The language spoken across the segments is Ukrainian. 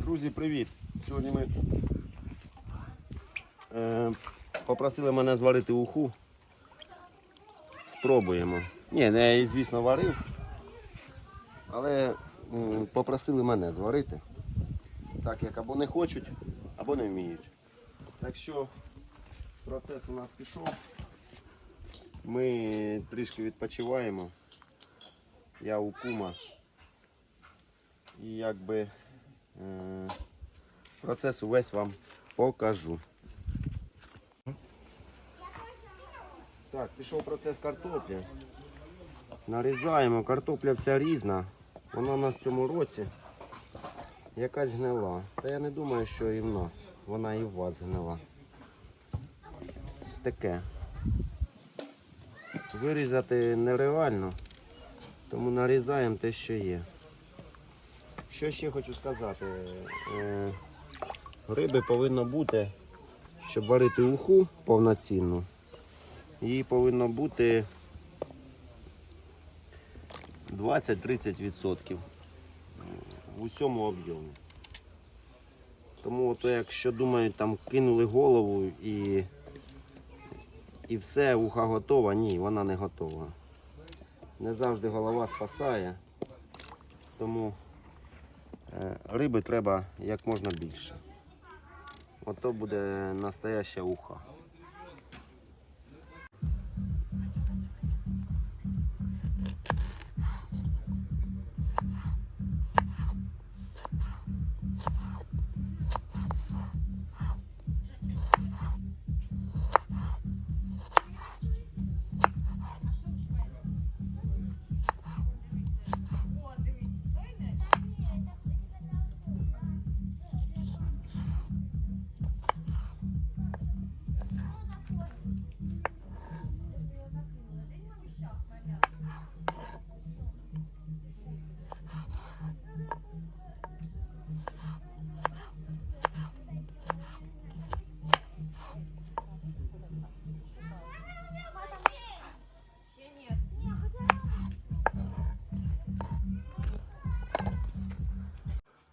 Друзі, привіт! Сьогодні ми е, попросили мене зварити уху. Спробуємо. Ні, не я її, звісно, варив, але м, попросили мене зварити. Так як або не хочуть, або не вміють. Так що процес у нас пішов. Ми трішки відпочиваємо. Я у кума. І якби процес увесь вам покажу. Так, пішов процес картоплі. Нарізаємо, картопля вся різна. Вона у нас в цьому році якась гнила. Та я не думаю, що і в нас. Вона і в вас гнила. Ось таке. Вирізати нереально, тому нарізаємо те, що є. Що ще хочу сказати? Е, Риби повинно бути, щоб варити уху повноцінну. Її повинно бути 20-30% в усьому об'ємі. Тому то якщо думають, там кинули голову і, і все, уха готова, ні, вона не готова. Не завжди голова спасає. Тому Риби треба як можна більше. Ото буде настояще уха.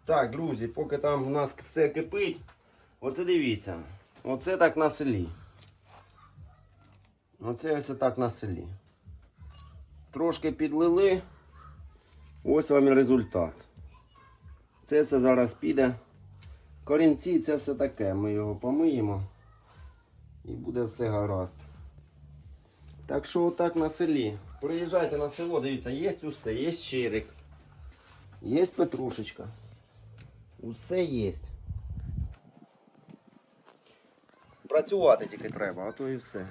Так, друзі, поки там у нас все кипить, оце дивіться. Оце так на селі. Оце ось так на селі. Трошки підлили. Ось вам і результат. Це все зараз піде. Корінці це все таке. Ми його помиємо. І буде все гаразд. Так що отак на селі. Приїжджайте на село, дивіться, є усе, є черик, є петрушечка. Усе є. Працювати тільки треба, а то і все.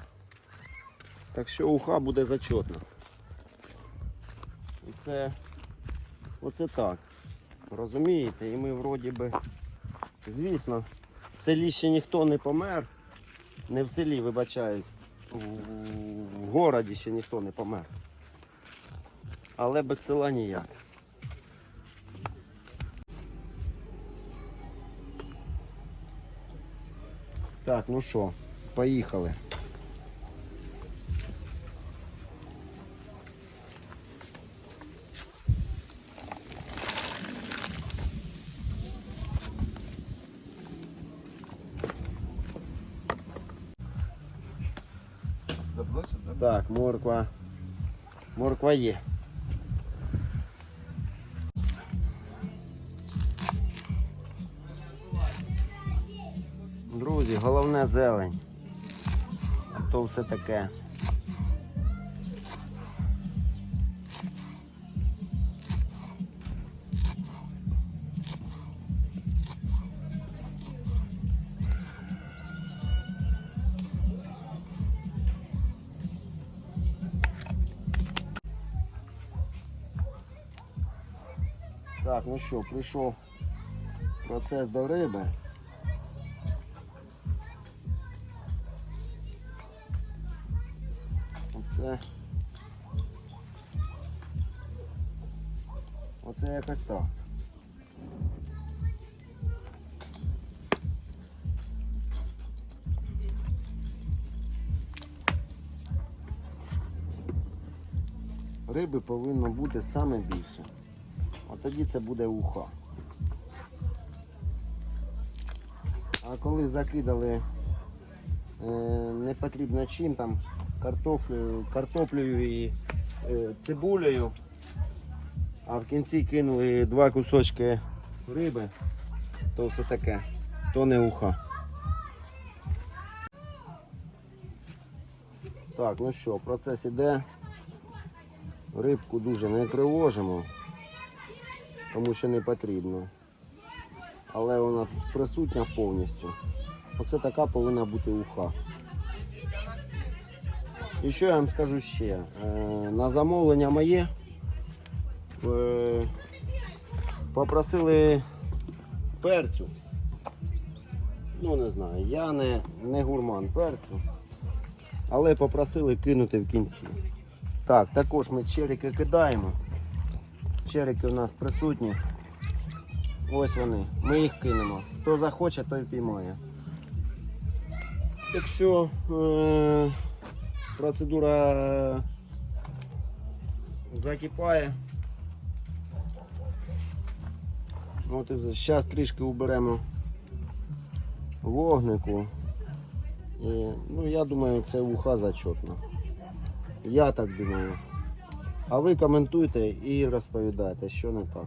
Так що уха буде зачетна. І це оце так. Розумієте? І ми вроді би, звісно, в селі ще ніхто не помер. Не в селі, вибачаюсь. В городі ще ніхто не помер. Але без села ніяк. Так, ну що, поїхали. Заблочить, да? Так, морква. Морква є. Друзі, головне зелень. А то все таке. Так, ну що, прийшов процес до риби. Оце. Оце якось так. Риби повинно бути саме більше. От тоді це буде уха. А коли закидали е, не потрібно чим там картоплею, картоплею і е, цибулею, а в кінці кинули два кусочки риби, то все таке, то не уха. Так, ну що, процес іде. Рибку дуже не тривожимо, тому що не потрібно. Але вона присутня повністю. Оце така повинна бути уха. І що я вам скажу ще? Е, на замовлення моє е, попросили перцю. Ну не знаю, я не, не гурман перцю, але попросили кинути в кінці. Так, також ми черики кидаємо. Черики у нас присутні. Ось вони. Ми їх кинемо. Хто захоче, той піймає. Так е- процедура е, закипає. От і все. Зараз трішки уберемо вогнику. І, ну, я думаю, це вуха зачетно. Я так думаю. А ви коментуйте і розповідайте, що не так.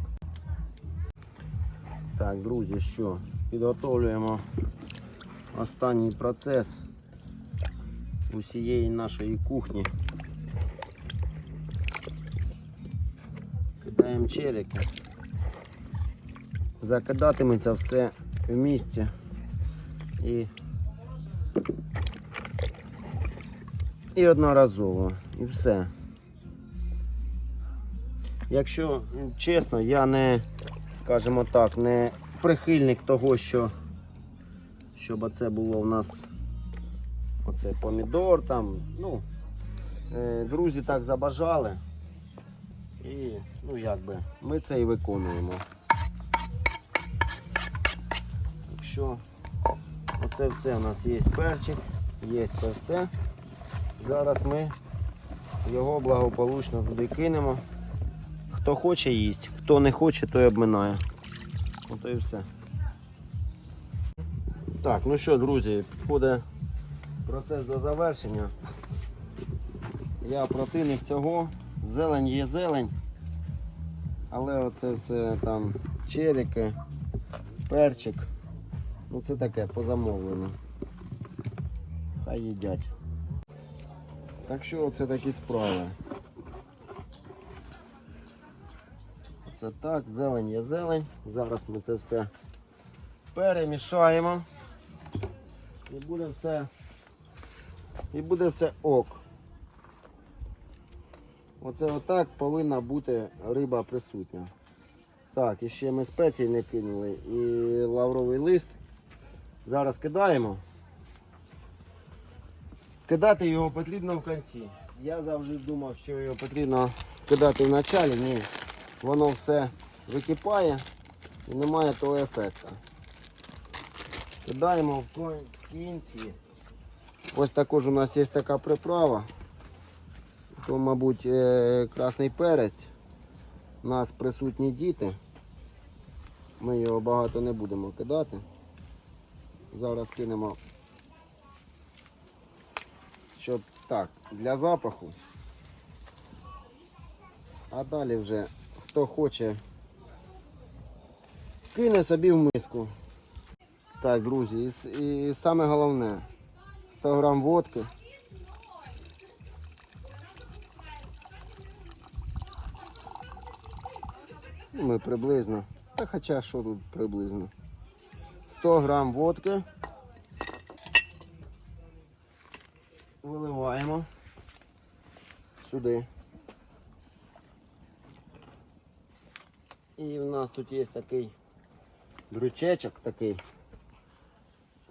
Так, друзі, що? Підготовлюємо останній процес усієї нашої кухні. Кидаємо черики. Закидатиметься все в місці і, і одноразово. І все. Якщо чесно, я не, скажімо так, не прихильник того, що щоб оце було в нас оце помідор там. Ну, е, друзі так забажали. І ну якби ми це і виконуємо. Так оце все у нас є перчик, є це все. Зараз ми його благополучно туди кинемо. Хто хоче їсть, хто не хоче, той обминає. Ото і все. Так, ну що, друзі, підходить процес до завершення. Я противник цього. Зелень є зелень. Але оце все там черіки, перчик. Ну це таке по замовленню. Хай їдять. Так що оце такі справи. Це так, зелень є зелень. Зараз ми це все перемішаємо. І буде все. І буде все ок. Оце отак повинна бути риба присутня. Так, і ще ми спеції не кинули і лавровий лист. Зараз кидаємо. Кидати його потрібно в кінці. Я завжди думав, що його потрібно кидати в началі. Ні. Воно все википає і немає того ефекту. Кидаємо в кінці. Ось також у нас є така приправа. То, мабуть, е, красний перець. У нас присутні діти. Ми його багато не будемо кидати. Зараз кинемо, щоб так, для запаху. А далі вже хто хоче, кине собі в миску. Так, друзі, і, і саме головне 100 грам водки. Ну, Ми приблизно. Та хоча що тут приблизно. 100 грам водки. Виливаємо сюди. І в нас тут є такий дрючечок такий.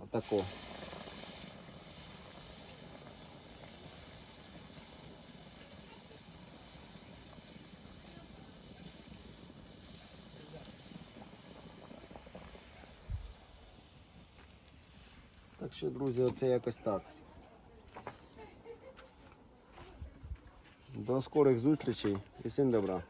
Отако. Так що, друзі, оце якось так. До скорих зустрічей і всім добра.